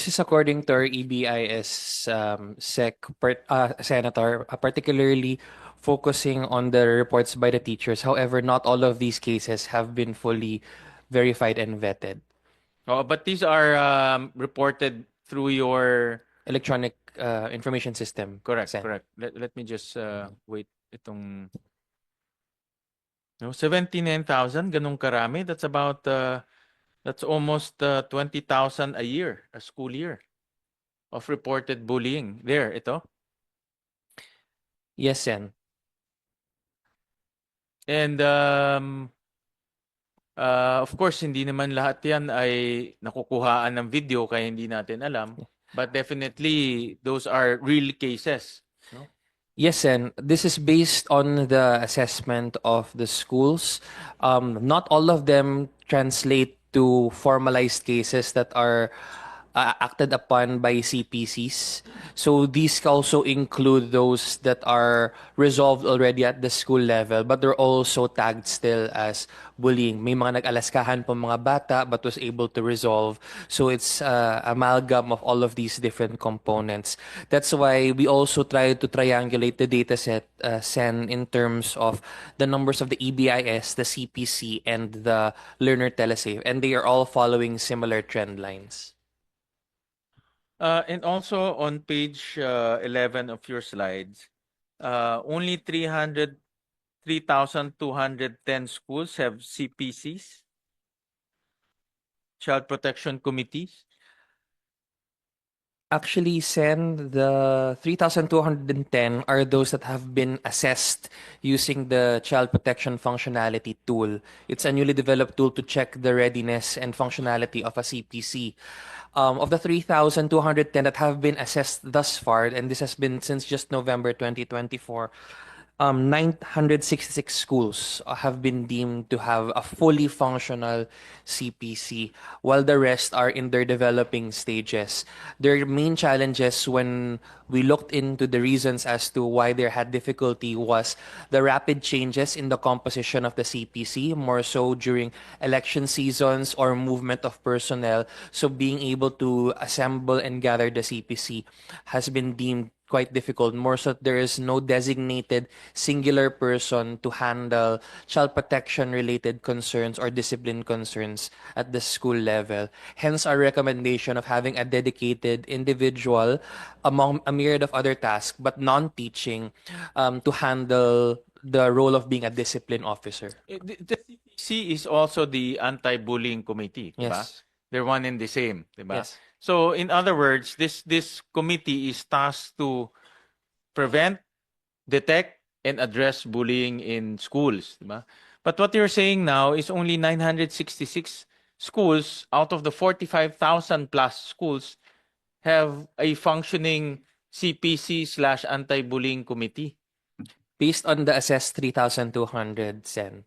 This is according to our EBIS um, SEC per, uh, senator, uh, particularly focusing on the reports by the teachers. However, not all of these cases have been fully verified and vetted. Oh, but these are um, reported through your Electronic uh, information system. correct, Sen. correct. Let, let me just uh, wait itong no 79,000 ganun karami. That's about uh, that's almost uh, 20,000 a year, a school year of reported bullying. There, ito. Yes, Sen. And um, uh, of course, hindi naman lahat yan ay nakukuhaan ng video kaya hindi natin alam. But definitely, those are real cases. Yes, and this is based on the assessment of the schools. Um, not all of them translate to formalized cases that are uh, acted upon by CPCs. So these also include those that are resolved already at the school level, but they're also tagged still as bullying. May mga nag-alaskahan po mga bata but was able to resolve. So it's uh, amalgam of all of these different components. That's why we also try to triangulate the data set, uh, Sen, in terms of the numbers of the EBIS, the CPC, and the learner telesave. And they are all following similar trend lines. Uh, and also on page uh, 11 of your slides, uh, only 300, 3,210 schools have CPCs, Child Protection Committees. Actually, Sen, the 3,210 are those that have been assessed using the child protection functionality tool. It's a newly developed tool to check the readiness and functionality of a CPC. Um, of the 3,210 that have been assessed thus far, and this has been since just November 2024, um, 966 schools have been deemed to have a fully functional CPC, while the rest are in their developing stages. Their main challenges when we looked into the reasons as to why they had difficulty was the rapid changes in the composition of the CPC, more so during election seasons or movement of personnel. So being able to assemble and gather the CPC has been deemed quite difficult. More so, there is no designated singular person to handle child protection related concerns or discipline concerns at the school level. Hence, our recommendation of having a dedicated individual among a myriad of other tasks, but non teaching, um, to handle the role of being a discipline officer. Eh, The the CPC is also the Anti-Bullying Committee, di ba? Yes. They're one and the same, di ba? Yes. So in other words, this this committee is tasked to prevent, detect, and address bullying in schools, di ba? But what you're saying now is only 966 schools out of the 45,000 plus schools have a functioning CPC slash anti-bullying committee. based on the assessed 3,200 Sen.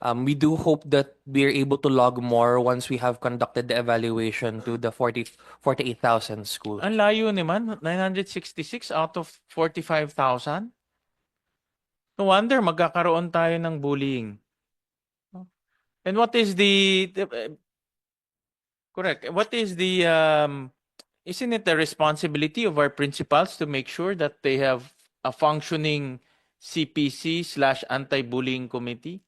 Um, we do hope that we're able to log more once we have conducted the evaluation to the 40, 48,000 schools. Ang layo naman, 966 out of 45,000. No wonder magkakaroon tayo ng bullying. And what is the, the- eh, correct, what is the, um, isn't it the responsibility of our principals to make sure that they have a functioning CPC slash anti-bullying committee?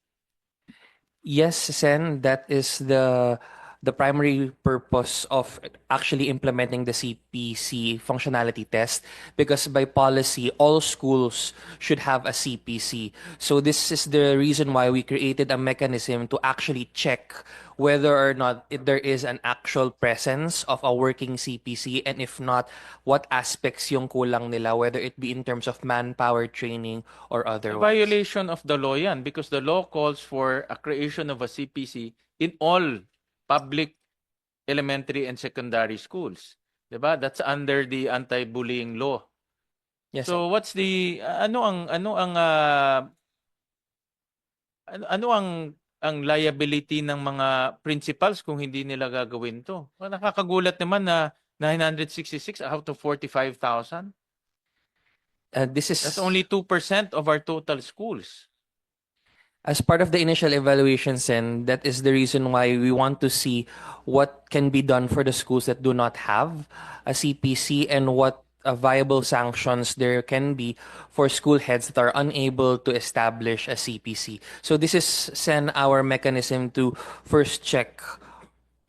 Yes, Sen, that is the the primary purpose of actually implementing the CPC functionality test because by policy all schools should have a CPC. So this is the reason why we created a mechanism to actually check whether or not there is an actual presence of a working CPC and if not what aspects yung kulang nila whether it be in terms of manpower training or otherwise. violation of the law yan because the law calls for a creation of a CPC in all public elementary and secondary schools. 'Di ba? That's under the anti-bullying law. Yes, So what's the ano ang ano ang ah, ano, ano ang ang liability ng mga principals kung hindi nila gagawin 'to? Nakakagulat naman na 966 out of 45,000. uh, this is That's only 2% of our total schools. As part of the initial evaluations, and that is the reason why we want to see what can be done for the schools that do not have a CPC and what uh, viable sanctions there can be for school heads that are unable to establish a CPC. So this is Sen our mechanism to first check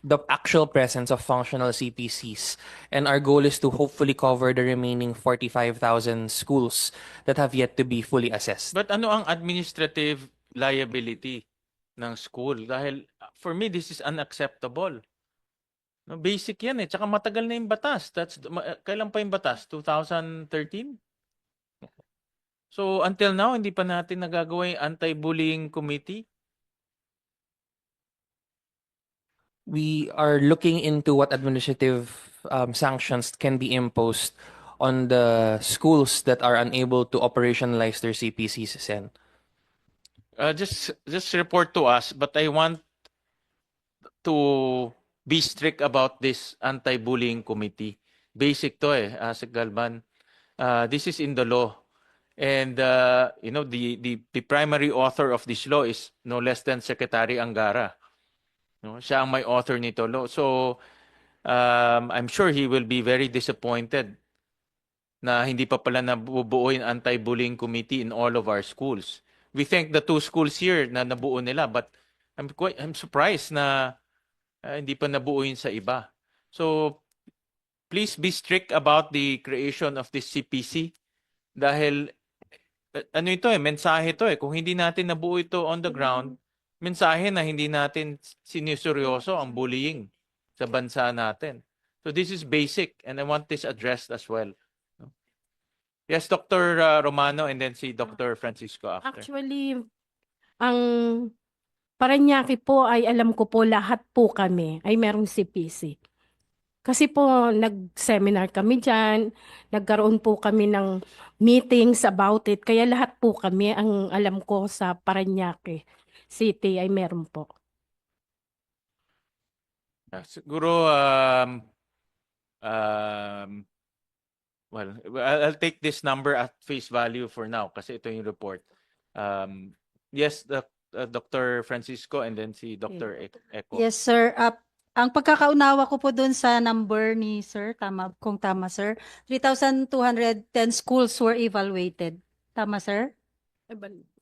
the actual presence of functional CPCs. And our goal is to hopefully cover the remaining 45,000 schools that have yet to be fully assessed. But ano ang administrative liability ng school? Dahil uh, for me, this is unacceptable. No, basic yan eh. Tsaka matagal na yung batas. That's, uh, kailan pa yung batas? 2013? So until now, hindi pa natin nagagawa yung anti-bullying committee? we are looking into what administrative um, sanctions can be imposed on the schools that are unable to operationalize their CPCs, Sen. Uh, just just report to us, but I want to be strict about this anti-bullying committee. Basic to eh, uh, Sir Galban. Uh, this is in the law. And uh, you know the, the the primary author of this law is no less than Secretary Angara. No, siya ang may author nito law. So um, I'm sure he will be very disappointed na hindi pa pala nabubuo yung anti-bullying committee in all of our schools. We thank the two schools here na nabuo nila but I'm quite I'm surprised na uh, hindi pa nabuo yun sa iba. So please be strict about the creation of this CPC dahil uh, ano ito eh mensahe ito eh kung hindi natin nabuo ito on the ground mensahe na hindi natin siniseryoso ang bullying sa bansa natin. So this is basic and I want this addressed as well. Yes, Dr. uh, Romano and then si Dr. Francisco after. Actually, ang Paranaque po ay alam ko po lahat po kami ay merong CPC. Kasi po nag-seminar kami dyan, nagkaroon po kami ng meetings about it. Kaya lahat po kami ang alam ko sa Paranaque City ay meron po. Ah, siguro um um well, I'll, I'll take this number at face value for now kasi ito yung report. Um yes, the, uh, Dr. Francisco and then si Dr. E- Eco. Yes, sir. Uh, ang pagkakaunawa ko po dun sa number ni sir, tama, kung tama, sir, 3,210 schools were evaluated. Tama, sir?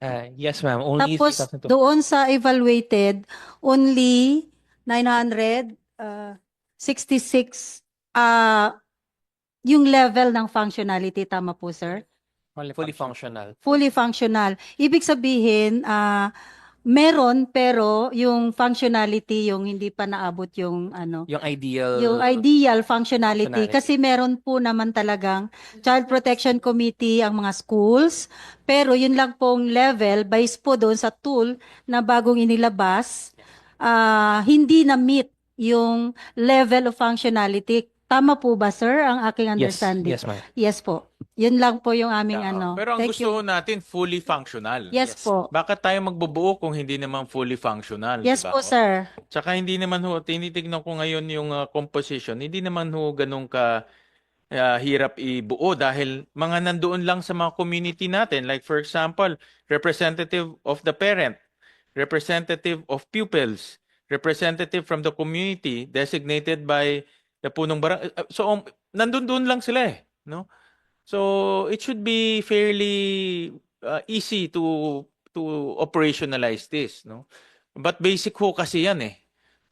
Uh, yes, ma'am. Only Tapos, 3,200. doon sa evaluated, only 900, uh, 66, uh, yung level ng functionality, tama po, sir? fully functional. fully functional. Ibig sabihin, ah meron pero yung functionality yung hindi pa naabot yung ano, Yung ideal. yung ideal functionality functionality. kasi meron po naman talagang Child Protection Committee ang mga schools pero yun lang pong level based po doon sa tool na bagong inilabas ah hindi na meet yung level of functionality. Tama po ba sir ang aking Yes, understanding? yes, ma'am. Yes po. Yun lang po yung aming Yeah, ano. Pero ang Thank gusto you. natin fully functional. Yes, po. Bakit tayo magbubuo kung hindi naman fully functional? Yes diba? po, sir. Tsaka hindi naman ho, tinitignan ko ngayon yung uh, composition, hindi naman ho ganun ka uh, hirap ibuo dahil mga nandoon lang sa mga community natin. Like for example, representative of the parent, representative of pupils, representative from the community designated by the punong barang. uh, So um, nandun doon lang sila eh, no? So it should be fairly uh, easy to to operationalize this, no? But basic ho kasi yan eh.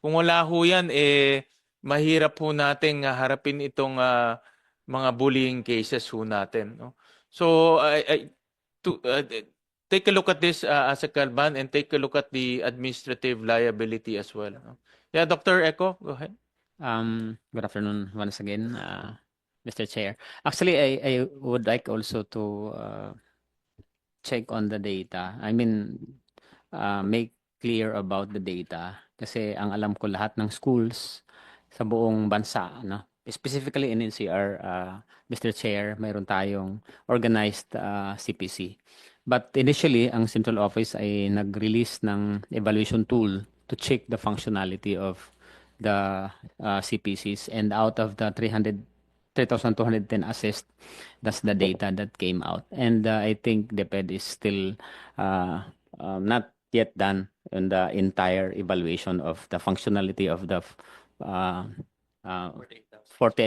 Kung wala ho yan, eh, mahirap ho nating uh, harapin itong uh, mga bullying cases ho natin. No? So, I, I, to, uh, take a look at this uh, as a Kalban and take a look at the administrative liability as well. No? Yeah, Dr. Eco, go ahead. Um, good afternoon once again, uh, Mr. Chair. Actually, I, I would like also to uh, check on the data. I mean, uh, make clear about the data. Kasi ang alam ko lahat ng schools sa buong bansa, no? specifically in NCR, uh, Mr. Chair, mayroon tayong organized uh, CPC. But initially, ang central office ay nag-release ng evaluation tool to check the functionality of the uh, CPCs and out of the 300 3,210 assessed that's the data that came out. And uh, I think DepEd is still uh, um, not yet done on the entire evaluation of the functionality of the uh, uh, 48